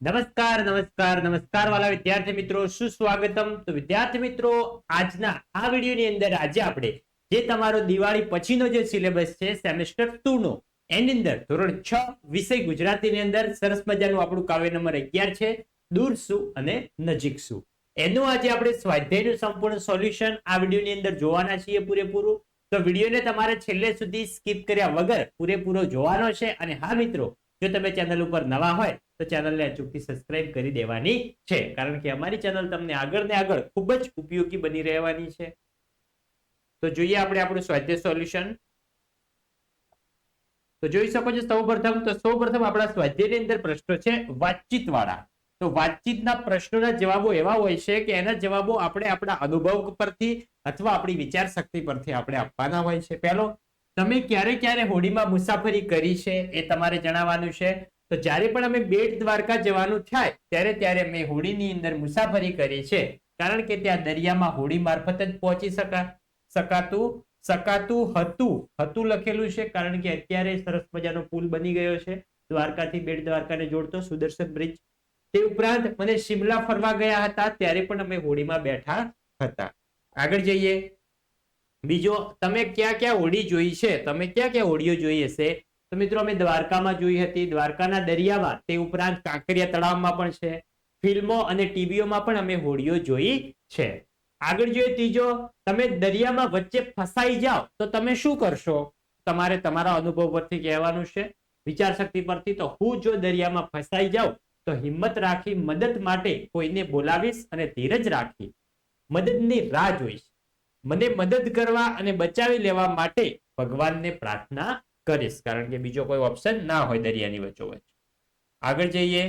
નમસ્કાર નમસ્કાર નમસ્કાર વાલા વિદ્યાર્થી મિત્રો સુસ્વાગતમ તો વિદ્યાર્થી મિત્રો, આજના આ વિડીયોની અંદર આજે આપણે જે તમારો દિવાળી પછીનો જે સિલેબસ છે, સેમેસ્ટર ટુ નો એની અંદર ધોરણ છ વિષય ગુજરાતીની અંદર સરસ મજાનું આપણું કાવ્ય નંબર અગિયાર છે, દૂર શું અને નજીક શું? એનું આજે આપણે સ્વાધ્યાયનું સંપૂર્ણ સોલ્યુશન આ વિડીયોની અંદર જોવાના છીએ પૂરેપૂરું. તો વિડીયોને તમારે છેલ્લે સુધી સ્કીપ કર્યા વગર પૂરેપૂરો જોવાનો છે. અને હા મિત્રો, જો તમે ચેનલ ઉપર નવા હોય તો ચેનલને અચૂકથી સબસ્ક્રાઇબ કરી દેવાની છે. કારણ કે અમારી ચેનલ તમને આગળ ને આગળ ખૂબ જ ઉપયોગી બની રહેવાની છે. તો જોઈએ આપણે આપણું સ્વાધ્યાય સોલ્યુશન તો જોઈ શકો છો સૌ પ્રથમ તો સૌ પ્રથમ આપણા સ્વાધ્યાયની અંદર પ્રશ્નો છે વાતચીત વાળા તો વાતચીતના પ્રશ્નોના જવાબો એવા હોય છે કે એના જવાબો આપણે આપણા અનુભવ પરથી અથવા આપણી વિચાર શક્તિ પરથી આપણે આપવાના હોય છે. પહેલો, તમે ક્યારે ક્યારે હોડીમાં મુસાફરી કરી છે એ તમારે જણાવવાનું છે. તો જ્યારે પણ અમે બેટ દ્વારકા જવાનું થાય, ત્યારે ત્યારે મેં હોડીની અંદર મુસાફરી કરી છે કારણ કે ત્યાં દરિયામાં હોડી મારફત જ પહોંચી શકા, શકાતું શકાતું હતું. હતું લખેલું છે કારણ કે અત્યારે સરસ મજાનો પુલ બની ગયો છે. દ્વારકાથી બેટ દ્વારકાને જોડતો સુદર્શન બ્રિજ. તે ઉપરાંત મને શિમલા ફરવા ગયા હતા, ત્યારે પણ અમે હોડીમાં બેઠા હતા. આગળ જઈએ. બીજો, તમે ક્યાં ક્યાં હોડી જોઈ છે? તમે ક્યાં ક્યાં હોડીઓ જોઈ હશે? તો મિત્રો, અમે દ્વારકામાં જોઈ હતી. દ્વારકાના દરિયામાં, તે ઉપરાંત કાંકરિયા તળાવમાં પણ છે. ફિલ્મો અને ટીવીઓમાં પણ અમે હોડીઓ જોઈ છે. આગળ જોઈએ ત્રીજો, તમે દરિયામાં વચ્ચે ફસાઈ જાઓ, તો તમે શું કરશો? તમારે તમારા અનુભવ પરથી કહેવાનું છે. વિચાર શક્તિ પરથી તો હું જો દરિયામાં ફસાઈ જાઉં, તો હિંમત રાખી, મદદ માટે કોઈને બોલાવીશ અને ધીરજ રાખી. મદદની રાહ જોઈશ. મને મદદ કરવા અને બચાવી લેવા માટે ભગવાનને પ્રાર્થના કરીશ, કારણ કે બીજો કોઈ ઓપ્શન ના હોય દરિયાની વચ્ચોવચ આગળ જઈએ.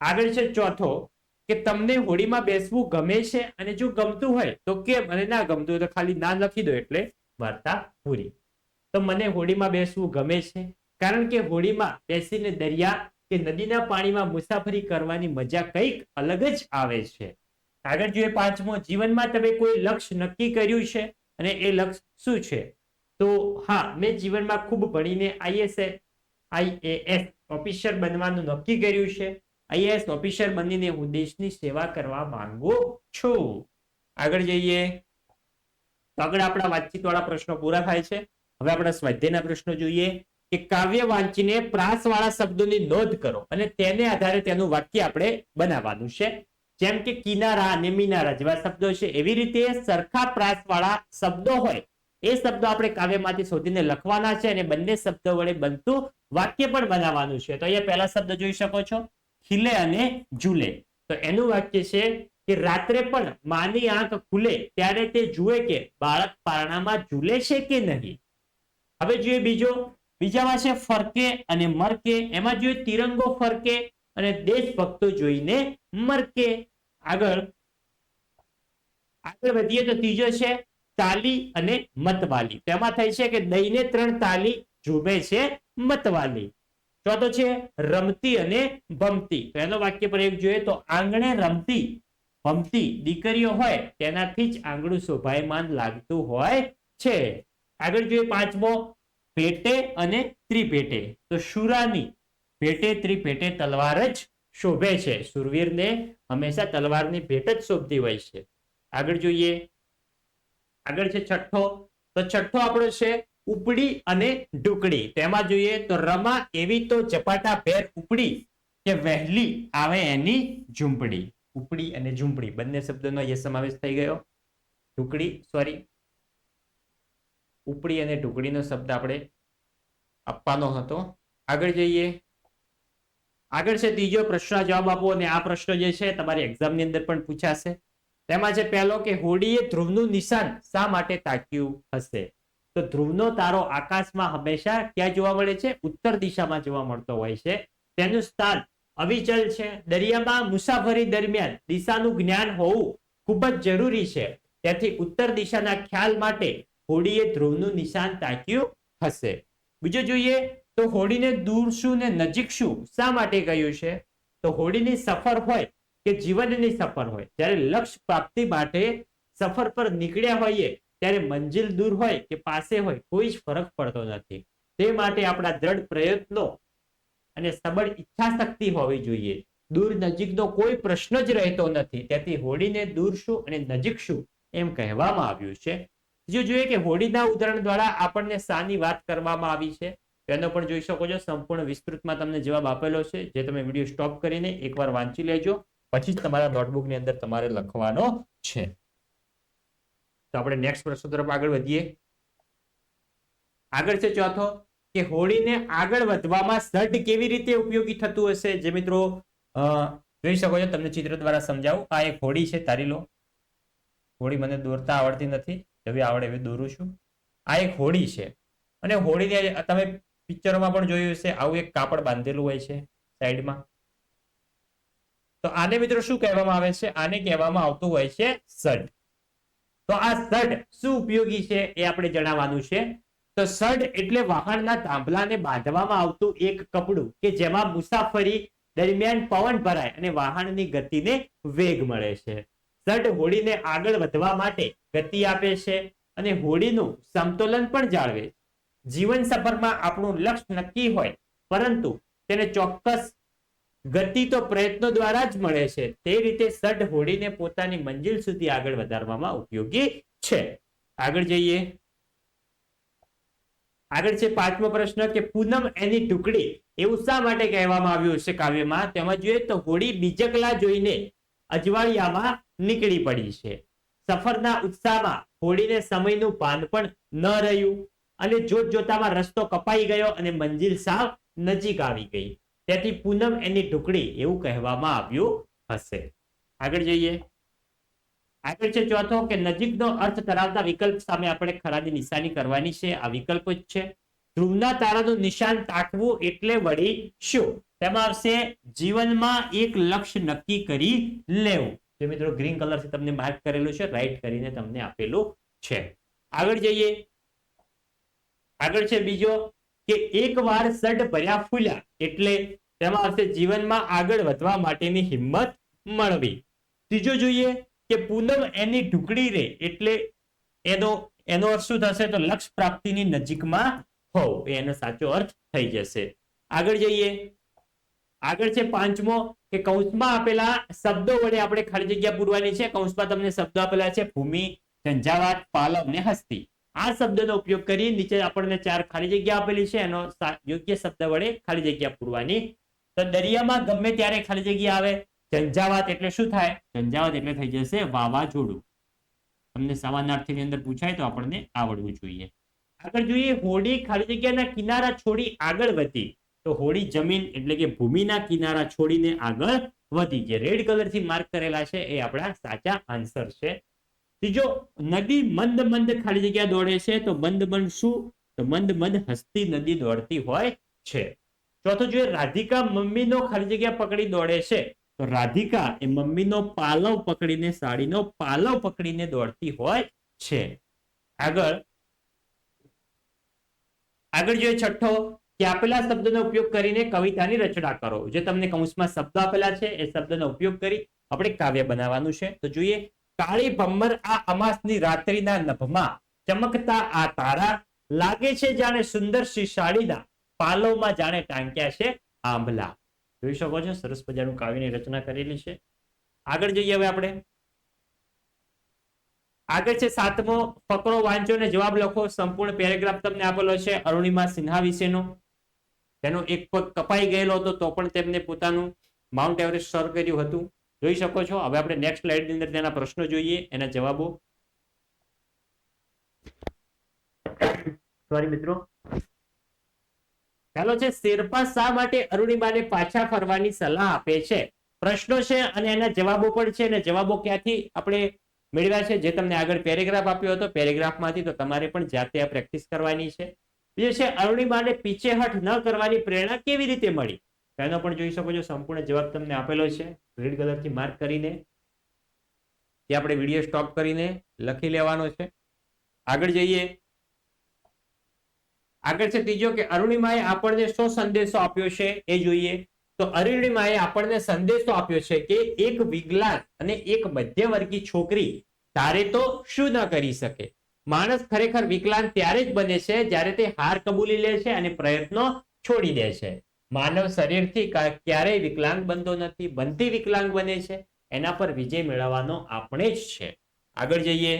આગળ છે ચોથો, કે તમને હોડીમાં બેસવું ગમે છે અને જો ગમતું હોય, તો કેમ અને ના ગમતું હોય તો ખાલી ના લખી દો એટલે વાર્તા પૂરી. તો મને હોડીમાં બેસવું ગમે છે, કારણ કે હોડીમાં બેસીને દરિયા કે નદીના પાણીમાં મુસાફરી કરવાની મજા કંઈક અલગ જ આવે છે. આગળ જોઈએ પાંચમો, જીવનમાં તમે કોઈ લક્ષ્ય નક્કી કર્યું છે? અને એ લક્ષ્ય શું છે? તો હા, મેં જીવનમાં ખૂબ ભણીને આઈએસ આઈએએસ ઓફિસર બનવાનું નક્કી કર્યું છે. આઈએએસ ઓફિસર બનીને હું દેશની સેવા કરવા માંગુ છું. આગળ જઈએ. તો આગળ આપણા વાતચીત વાળા પ્રશ્નો પૂરા થાય છે. હવે આપણા સ્વાધ્યાયના પ્રશ્નો જોઈએ કે કાવ્ય વાંચીને પ્રાસ વાળા શબ્દોની નોંધ કરો અને તેને આધારે તેનું વાક્ય આપણે બનાવવાનું છે. જેમ કે કિનારા અને મિનારા જેવા શબ્દો છે. એવી રીતે સરખા પ્રાસ વાળા શબ્દો હોય એ શબ્દો આપણે કાવ્યમાંથી શોધીને લખવાના છે અને બંને શબ્દો વડે બનતું વાક્ય પણ બનાવવાનું છે. તો અહીંયા પહેલા શબ્દ જોઈ શકો છો. ખીલે અને ઝૂલે. તો એનું વાક્ય છે કે રાત્રે પણ માની આંખ ખુલે ત્યારે તે જુએ કે બાળક પારણામાં ઝૂલે છે કે નહીં. હવે જોઈએ બીજો. બીજામાં છે ફરકે અને મરકે. એમાં જોઈએ તિરંગો ફરકે અને દેશભક્તો જોઈને મરકે. આગળ. આગળ વધીએ તો ત્રીજો છે તાલી અને મતવાલી. તેમાં થાય છે કે દઈને ત્રણ તાલી ઝૂમે છે મતવાલી. ચોથો છે રમતી અને ભમતી. એનો વાક્ય પ્રયોગ જોઈએ તો આંગણે રમતી, ભમતી દીકરીઓ હોય તેનાથી જ આંગણું શોભાયમાન લાગતું હોય છે. આગળ જોઈએ પાંચમો પેટે અને ત્રિપેટે તો શુરાની પેટે ત્રિપેટે તલવાર જ શોભે છે. સુરવીરને હંમેશા તલવારની ભેટ જ શોભતી હોય છે. આગળ જોઈએ આગળ છે છઠ્ઠો. તો છઠ્ઠો આપણો છે ઉપડી અને ઢુકડી. તેમાં જોઈએ તો રમા એવી તો ચપાટા પેર ઉપડી કે વહેલી આવે એની ઝૂંપડી. ઉપડી અને ઝૂંપડી. બંને શબ્દોનો અહીંયા સમાવેશ થઈ ગયો. ઢુકડી સોરી ઉપડી અને ઢુકડીનો શબ્દ આપણે આપવાનો હતો. આગળ જઈએ. આગળ છે ત્રીજો પ્રશ્ન. જવાબ આપો અને આ પ્રશ્ન જે છે તમારી એક્ઝામની અંદર પણ પૂછાશે. તેમાં છે પહેલો કે હોડીએ ધ્રુવનું નિશાન શા માટે તાક્યું હશે? તો ધ્રુવનો તારો આકાશમાં હંમેશા ક્યાં જોવા મળે છે? ઉત્તર દિશામાં જોવા મળતો હોય છે. તેનું સ્થાન અવિચલ છે. દરિયામાં મુસાફરી દરમિયાન દિશાનું જ્ઞાન હોવું ખૂબ જ જરૂરી છે. તેથી ઉત્તર દિશાના ખ્યાલ માટે હોડીએ ધ્રુવનું નિશાન તાક્યું હશે. બીજું જોઈએ, તો હોડીને દૂર શું ને નજીક શું શા માટે કહ્યું છે? તો હોડીની સફર હોય કે જીવનની સફર હોય. ત્યારે લક્ષ્ય પ્રાપ્તિ માટે સફર પર નીકળ્યા હોઈએ, ત્યારે મંજિલ દૂર હોય કે પાસે હોય, કોઈ જ ફરક પડતો નથી. તે માટે આપણા દ્રઢ પ્રયત્નો અને સબળ ઈચ્છા શક્તિ હોવી જોઈએ. દૂર નજીકનો કોઈ પ્રશ્ન જ રહેતો નથી. તેથી હોડીને દૂર શું અને નજીક શું એમ કહેવામાં આવ્યું છે. જો જોઈએ કે હોડીના ઉદાહરણ દ્વારા આપણને શાની વાત કરવામાં આવી છે. તેનો પણ જોઈ શકો છો. સંપૂર્ણ વિસ્તૃતમાં તમને જવાબ આપેલો છે. જે તમે વીડિયો સ્ટોપ કરીને એકવાર વાંચી લેજો. પછી જ તમારા નોટબુકની અંદર તમારે લખવાનો છે. તો આપણે નેક્સ્ટ પ્રશ્ન તરફ આગળ વધીએ. આગળ છે ચોથો, કે હોળીને આગળ વધવામાં સઢ કેવી રીતે ઉપયોગી થતું હશે? જે મિત્રો જોઈ શકો છો, તમને ચિત્ર દ્વારા સમજાવું. આ એક હોડી છે તારી લો. હોડી મને દોરતા આવડતી નથી હવે આવડે એવી દોરું છું. આ એક હોડી છે. અને હોડીને તમે પિક્ચરોમાં પણ જોયું હશે, આવું એક કાપડ બાંધેલું હોય છે સાઈડમાં તો આને મિત્રો શું કહેવામાં આવે છે? આને કહેવામાં આવતું હોય છે સડ. તો આ સડ શું ઉપયોગી છે એ આપણે જણાવવાનું છે. તો સડ એટલે વાહનના થાંભલાને બાંધવામાં આવતું એક કપડું કે જેમાં મુસાફરી દરમિયાન પવન ભરાય અને વાહનની ગતિને વેગ મળે છે. સડ હોડીને આગળ વધવા માટે ગતિ આપે છે અને હોડીનું સમતોલન પણ જાળવે જીવન સફરમાં આપણું લક્ષ્ય નક્કી હોય, પરંતુ તેને ચોક્કસ ગતિ તો પ્રયત્નો દ્વારા જ મળે છે. તે રીતે સઢ હોડીને પોતાની મંજિલ સુધી આગળ વધારવામાં ઉપયોગી છે. આગળ જઈએ. આગળ છે પાંચમો પ્રશ્ન કે પૂનમ એની ટુકડી એવું શા માટે કહેવામાં આવ્યું છે કાવ્યમાં? તેમાં જોઈએ તો હોડી બીજકલા જોઈને અજવાળિયામાં નીકળી પડી છે. સફરના ઉત્સાહમાં હોડીને સમયનું ભાન પણ ન રહ્યું અને જોત જોતામાં રસ્તો કપાઈ ગયો અને મંજિલ સાવ નજીક આવી ગઈ. તેથી પૂનમ એની ટુકડી એવું કહેવામાં આવ્યું હશે. આગળ જઈએ. આગળ છે ચોથો કે નજીકનો અર્થ ધરાવતા વિકલ્પ સામે આપણે ખરાની નિશાની કરવાની છે. આ વિકલ્પ જ છે. ધ્રુવના તારાનું નિશાન તાકવું એટલે વળી શું? તેમાં આવશે જીવનમાં એક લક્ષ્ય નક્કી કરી લેવું. જે મિત્રો ગ્રીન કલરથી તમને માર્ક કરેલું છે, રાઈટ કરીને તમને આપેલું છે. આગળ જઈએ. આગળ છે બીજો કે એકવાર સટ ભર્યા ફૂલ્યા એટલે તેમાં આવશે જીવનમાં આગળ વધવા માટેની હિંમત મળવી. ત્રીજો જોઈએ કે પૂનમ એની ઢુકડી રે એટલે એનો એનો અર્થ શું થશે તો લક્ષ પ્રાપ્તિની નજીકમાં હોવ. એનો સાચો અર્થ થઈ જશે. આગળ જઈએ. આગળ છે પાંચમો કે કૌંસમાં આપેલા શબ્દો વડે આપણે ખાલી જગ્યા પૂરવાની છે. કૌંસમાં તમને શબ્દો આપેલા છે ભૂમિ, ઝંઝાવાત, પાલવ ને હસ્તી. આ શબ્દનો ઉપયોગ કરી નીચે આપણને ચાર ખાલી જગ્યા આપેલી છે. એનો યોગ્ય શબ્દ વડે ખાલી જગ્યા પૂરવાની. તો દરિયામાં ગમે ત્યારે ખાલી જગ્યા આવે, ઝંઝાવાત એટલે શું થાય? ઝંઝાવાત એટલે થઈ જશે વાવાઝોડું. તમને સમાનાર્થીની અંદર પૂછાય તો આપણને આવડવું જોઈએ. આગળ જોઈએ, હોડી ખાલી જગ્યાના કિનારા છોડી આગળ વધી. તો હોડી જમીન એટલે કે ભૂમિના કિનારા છોડીને આગળ વધી. જે રેડ કલરથી માર્ક કરેલા છે એ આપણા સાચા આન્સર છે. ત્રીજો, નદી મંદ મંદ ખાલી જગ્યા દોડે છે, તો મંદ મંદ શું? તો મંદ મંદ હસ્તી નદી દોડતી હોય છે. ચોથો જોઈએ, રાધિકા મમ્મીનો ખાલી જગ્યા પકડી દોડે છે. તો રાધિકા એ મમ્મીનો પાલવ પકડીને, સાડીનો પાલવ પકડીને દોડતી હોય છે. આગળ આગળ જોઈએ છઠ્ઠો, કે આપેલા શબ્દનો ઉપયોગ કરીને કવિતાની રચના કરો. જે તમને કૌંસમાં શબ્દ આપેલા છે, એ શબ્દનો ઉપયોગ કરી આપણે કાવ્ય બનાવવાનું છે. તો જોઈએ કાળી ભમ્મર આ અમાસની રાત્રિના નભમાં ચમકતા આ તારા. લાગે છે જાણે સુંદર સાડીના પાલવમાં જાણે ટાંક્યા છે આંબલા. જોઈ શકો છો, સરસ મજાનું કાવ્યની રચના કરેલી છે. આગળ જઈએ હવે આપણે. આગળ છે સાતમો. ફકરો વાંચો અને જવાબ લખો. સંપૂર્ણ પેરેગ્રાફ તમને આપેલો છે અરુણિમા સિન્હા વિશેનો. તેનો એક પગ કપાઈ ગયેલો હતો તો પણ તેમને પોતાનું માઉન્ટ એવરેસ્ટ સર કર્યું હતું. જોઈ શકો છો. હવે આપણે નેક્સ્ટ સ્લાઇડની અંદર તેના પ્રશ્નો જોઈએ. એના જવાબો. સોરી મિત્રો. ચાલો છે શેરપા શા માટે અરુણિમાને પાછા ફરવાની સલાહ આપે છે? પ્રશ્નો છે અને એના જવાબો પણ છે. અને જવાબો ક્યાંથી આપણે મેળવ્યા છે? જે તમને આગળ પેરેગ્રાફ આપ્યો હતો પેરેગ્રાફમાંથી તો તમારે પણ જાતે આ પ્રેક્ટિસ કરવાની છે. બીજું છે અરુણિમાને પીછેહઠ ન કરવાની પ્રેરણા કેવી રીતે મળી? એનો પણ જોઈ શકો છો, સંપૂર્ણ જવાબ તમને આપેલો છે રેડ કલરથી માર્ક કરીને. તે આપણે વીડિયો સ્ટોપ કરીને લખી લેવાનો છે. આગળ જઈએ. આગળ છે ત્રીજો કે અરુણિમાએ આપણને શું સંદેશો આપ્યો છે એ જોઈએ. તો અરુણિમાએ આપણને સંદેશો આપ્યો છે કે એક વિકલાંગ અને એક મધ્યવર્ગી છોકરી તારે તો શું ન કરી શકે? માણસ ખરેખર વિકલાંગ ત્યારે જ બને છે જ્યારે તે હાર કબૂલી લે છે અને પ્રયત્નો છોડી દે છે. માનવ શરીરથી ક્યારેય વિકલાંગ બનતો નથી, બનતી વિકલાંગ બને છે, એના પર વિજય મેળવવાનો આપણે જ છે. આગળ જઈએ.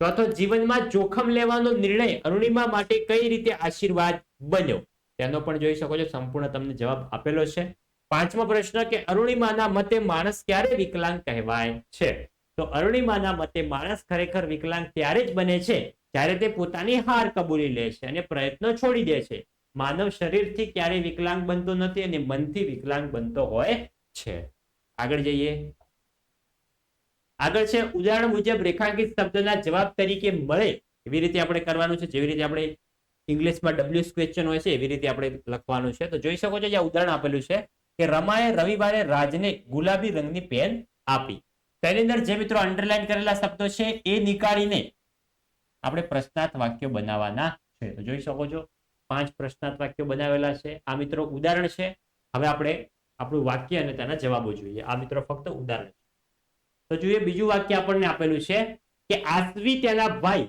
ચોથો, જીવનમાં જોખમ લેવાનો નિર્ણય અરુણિમા માટે કઈ રીતે આશીર્વાદ બન્યો? તેનો પણ જોઈ શકો છો, સંપૂર્ણ તમને જવાબ આપેલો છે. પાંચમો પ્રશ્ન કે અરુણિમાના મતે માણસ ક્યારે વિકલાંગ કહેવાય છે? તો અરુણિમાના મતે માણસ ખરેખર વિકલાંગ ત્યારે જ બને છે, જ્યારે તે પોતાની હાર કબૂલી લે છે અને પ્રયત્નો છોડી દે છે. માનવ શરીરથી ક્યારેય વિકલાંગ બનતો નથી અને મનથી વિકલાંગ બનતો હોય છે. આગળ જઈએ. આગળ છે, ઉદાહરણ મુજબ રેખાંકિત શબ્દના જવાબ તરીકે મળે એવી રીતે આપણે કરવાનું છે. જેવી રીતે આપણે ઇંગ્લિશમાં ડબલ્યુ ક્વેશ્ચન હોય છે, એવી રીતે આપણે લખવાનું છે. તો જોઈ શકો છો જે ઉદાહરણ આપેલું છે કે રમાએ રવિવારે રાજને ગુલાબી રંગની પેન આપી. તેની અંદર જે મિત્રો અંડરલાઈન કરેલા શબ્દો છે, એ નીકાળીને આપણે પ્રશ્નાર્થ વાક્યો બનાવવાના છે. તો જોઈ શકો છો. પાંચ પ્રશ્નાર્થ વાક્યો બનાવેલા છે. આ મિત્રો ઉદાહરણ છે. હવે આપણે આપણું વાક્ય અને તેના જવાબો જોઈએ. આ મિત્રો ફક્ત ઉદાહરણ છે. તો જોઈએ, બીજું વાક્ય આપણને આપેલું છે કે આશ્વી તેના ભાઈ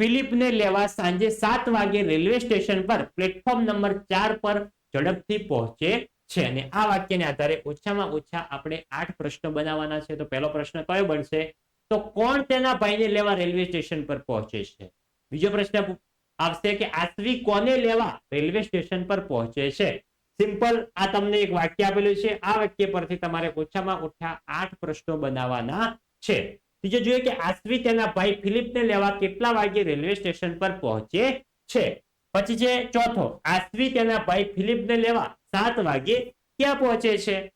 ફિલિપને લેવા સાંજે સાત વાગે રેલવે સ્ટેશન પર પ્લેટફોર્મ નંબર ચાર પર ઝડપથી પહોંચે છે. અને આ વાક્યને આધારે ઓછામાં ઓછા આપણે આઠ પ્રશ્નો બનાવવાના છે. તો પહેલો પ્રશ્ન કયો બનશે? તો કોણ તેના ભાઈને લેવા રેલવે સ્ટેશન પર પહોંચે છે? બીજો પ્રશ્ન આવશે કે આશ્વી કોને લેવા? રેલવે સ્ટેશન પર પહોંચે છે. સિમ્પલ, આ તમને એક વાક્ય આપેલું છે. આ વાક્ય પરથી તમારે ઓછામાં ઓછા આઠ પ્રશ્નો બનાવવાના છે. ત્રીજો જોઈએ કે આશ્વી તેના ભાઈ ફિલિપને લેવા કેટલા વાગે રેલવે સ્ટેશન પર પહોંચે છે? પછી છે ચોથો આશ્વી તેના ભાઈ ફિલિપને લેવા સાત વાગે ક્યાં પહોંચે છે?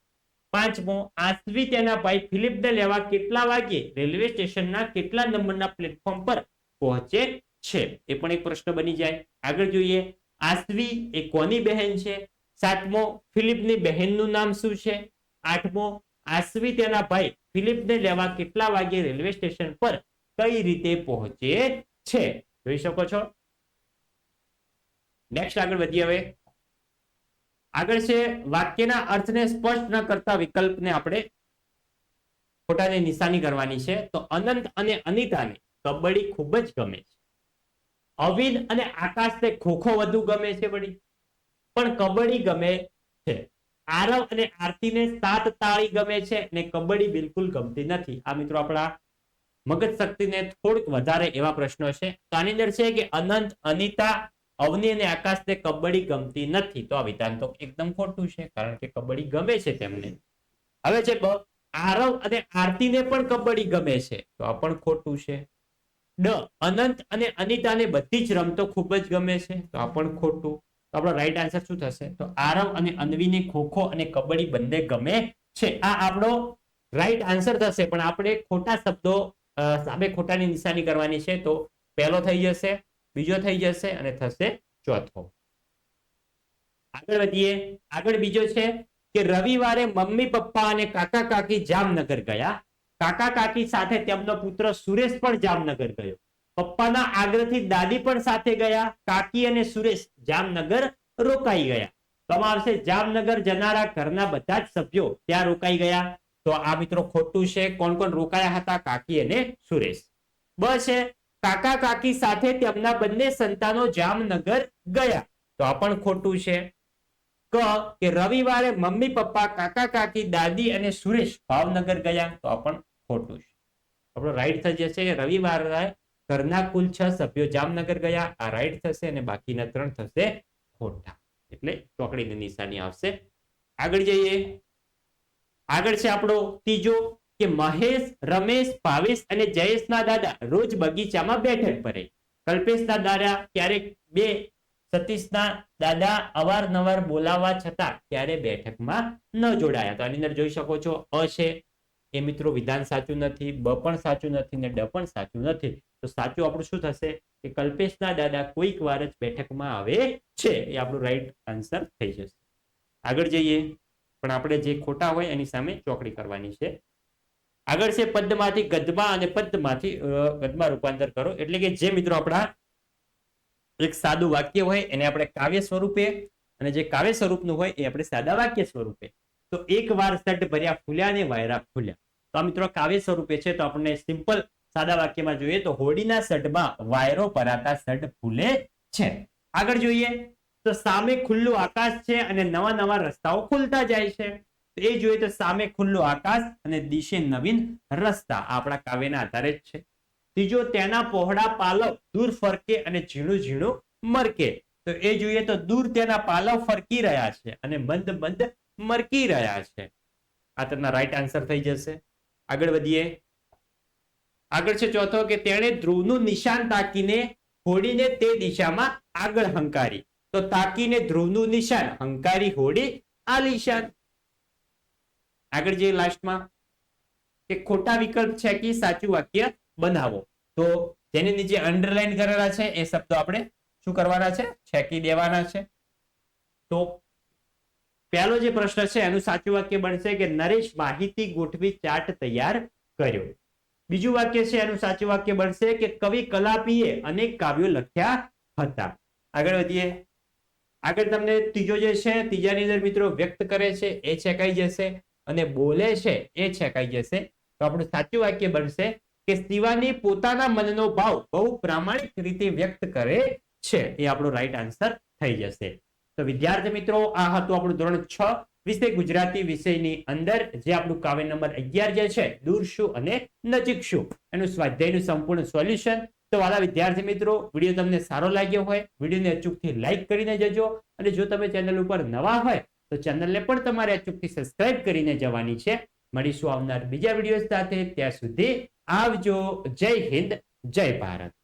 પાંચમો આશ્વી તેના ભાઈ ફિલિપને લેવા કેટલા વાગે રેલવે સ્ટેશનના કેટલા નંબરના પ્લેટફોર્મ પર પહોંચે છે? એ પણ એક પ્રશ્ન બની જાય. આગળ જોઈએ આસવી એ કોની બહેન છે? સાતમો ફિલિપની બહેનનું નામ શું છે? આઠમો આસવી તેના ભાઈ ફિલિપને લેવા કેટલા વાગે રેલવે સ્ટેશન પર કઈ રીતે પહોંચે છે? જોઈ શકો છો. નેક્સ્ટ આગળ વધીએ હવે. આગળ છે, વાક્યના અર્થને સ્પષ્ટ ન કરતા વિકલ્પને આપણે ખોટાને નિશાની કરવાની છે. તો અનંત અને અનિતાને કબડ્ડી ખૂબ જ ગમે છે. અવિન અને આકાશને ખોખો વધુ ગમે છે વળી. પણ કબડ્ડી ગમે છે. આરવ અને આરતીને સાત તાળી ગમે છે અને કબડ્ડી બિલકુલ ગમતી નથી. આ મિત્રો આપણા મગજ શક્તિને થોડીક વધારે એવા પ્રશ્નો છે. તો આની અંદર છે કે અનંત, અનિતા, અવની અને આકાશને કબડ્ડી ગમતી નથી. તો આ વિધાન તો એકદમ ખોટું છે, કારણ કે કબડ્ડી ગમે છે તેમને. હવે છે આરવ અને આરતીને પણ કબડ્ડી ગમે છે. તો આ પણ ખોટું છે. ડ અનંત અને અનિતાને બધી જ રમતો ખૂબ જ ગમે છે. તો આ પણ ખોટું. તો આપણો રાઈટ આન્સર શું થશે? તો આરવ અને અન્વીને ખોખો અને કબડ્ડી બંને ગમે છે. આ આપણો રાઈટ આન્સર થશે. પણ આપણે ખોટા શબ્દો સામે ખોટાની નિશાની કરવાની છે. તો પહેલો થઈ જશે, બીજો થઈ જશે અને થશે ચોથો. આગળ વધીએ. આગળ બીજો છે કે રવિવારે મમ્મી, પપ્પા અને કાકા કાકી જામનગર ગયા. કાકા કાકી સાથે તેમનો પુત્ર સુરેશ પણ જામનગર ગયો. પપ્પાના આગ્રહથી દાદી પણ સાથે ગયા, કાકી અને સુરેશ જામનગર રોકાઈ ગયા. તો આવશે જામનગર જનારા ઘરના બધા જ સભ્યો ત્યાં રોકાઈ ગયા. તો આ મિત્રો ખોટું છે, કોણ કોણ રોકાયા હતા, કાકી અને સુરેશ. બ છે, કાકા કાકી સાથે તેમના બંને સંતાનો જામનગર ગયા. તો આ પણ ખોટું છે. ક કે રવિવારે મમ્મી પપ્પા, કાકા કાકી, દાદી અને સુરેશ ભાવનગર ગયા. તો આ પણ ખોટું છે. આપણો રાઈટ થઈ જશે રવિવારે ઘરના કુલ છ સભ્યો જામનગર ગયા, આ રાઈટ થશે અને બાકીના ત્રણ થશે ખોટા. એટલે ચોકડીની નિશાની આવશે. આગળ જઈએ. આગળ છે આપણો ત્રીજો કે મહેશ, રમેશ, ભાવેશ અને જયેશના દાદા રોજ બગીચામાં બેઠક ભરે કલ્પેશના દાદા ક્યારેક બે, સતીશના દાદા અવારનવાર બોલાવવા છતાં ક્યારે બેઠકમાં ન જોડાયા. તો આની અંદર જોઈ શકો છો, અ છે એ મિત્રો વિધાન સાચું નથી, બ પણ સાચું નથી ને ડ પણ સાચું નથી. તો સાચું આપણું શું થશે? કે કલ્પેશના દાદા કોઈક વાર જ બેઠકમાં આવે છે. એ આપણું રાઈટ આન્સર થઈ જશે. આગળ જઈએ. પણ આપણે જે ખોટા હોય એની સામે ચોકડી કરવાની છે. આગળ છે પદમાંથી ગદમાં અને પદમાંથી ગદમાં રૂપાંતર કરો. એટલે કે જે મિત્રો આપણા એક સાદું વાક્ય હોય એને આપણે કાવ્ય સ્વરૂપે અને જે કાવ્ય સ્વરૂપનું હોય એ આપણે સાદા વાક્ય સ્વરૂપે તો એક સટ ભર્યા ફૂલ્યા ને વાયરા ફૂલ્યા. તો આ મિત્રો કાવ્ય સ્વરૂપે છે, તો આપણને સિમ્પલ સાદા વાક્યમાં જોઈએ તો હોડીના સટમાં વાયરો ભરાતા સટ ફૂલે છે. આગળ જોઈએ તો સામે ખુલ્લું આકાશ છે અને નવા નવા રસ્તાઓ ખુલતા જાય છે. એ જોઈએ તો સામે ખુલ્લું આકાશ અને દિશે નવીન રસ્તા આપણા કાવ્યના આધારે જ છે. ત્રીજો, તેના પહોળા પાલવ દૂર ફરકે અને ઝીણું ઝીણું મરકે. તો એ જોઈએ તો દૂર તેના પાલવ ફરકી રહ્યા છે અને બંધ મંદ મરકી રહ્યા છે. આ તેમના રાઈટ આન્સર થઈ જશે. આગળ વધીએ. આગળ છે ચોથો કે તેણે ધ્રુવનું નિશાન તાકીને હોડીને તે દિશામાં આગળ હંકારી. તો તાકીને ધ્રુવનું નિશાન, હંકારી હોડી, આ નિશાન. આગળ જે લાસ્ટમાં કે ખોટા વિકલ્પ છે કે સાચું વાક્ય બનાવો. તો જેની નીચે અંડરલાઈન કરેલા છે, એ શબ્દો આપણે શું કરવાના છે? છેકી દેવાના છે. તો પહેલો જે પ્રશ્ન છે, એનું સાચું વાક્ય બનશે કે નરેશ માહિતી ગોઠવી ચાર્ટ તૈયાર કર્યો. બીજું વાક્ય છે, એનું સાચું વાક્ય બનશે કે કવિ કલાપીએ અનેક કાવ્યો લખ્યા હતા. આગળ વધીએ. આગળ તમને ત્રીજો જે છે, ત્રીજાની અંદર મિત્રો વ્યક્ત કરે છે, એ છેકાઈ જશે અને બોલે છે, એ છેકાઈ જશે. તો આપણું સાચું વાક્ય બનશે કે શિવાની પોતાના મનનો ભાવ બહુ પ્રામાણિક રીતે વ્યક્ત કરે છે. એ આપણો રાઈટ આન્સર થઈ જશે. તો વિદ્યાર્થી મિત્રો, આ હતું આપણું ધોરણ છ. વિષય ગુજરાતી વિષયની અંદર, જે આપણું કાવ્ય નંબર અગિયાર જે છે, દૂર શું અને નજીક શું? એનું સ્વાધ્યાયનું સંપૂર્ણ સોલ્યુશન. તો વાલા વિદ્યાર્થી મિત્રો, વીડિયો તમને સારો લાગ્યો હોય, વિડીયોને અચૂકથી લાઈક કરીને જજો. અને જો તમે ચેનલ ઉપર નવા હોય, તો ચેનલને પણ તમારે અચૂકથી સબસ્ક્રાઇબ કરીને જવાની છે. મળીશું આવનાર બીજા વીડિયો સાથે. ત્યાં સુધી આવજો. જય હિન્દ, જય ભારત.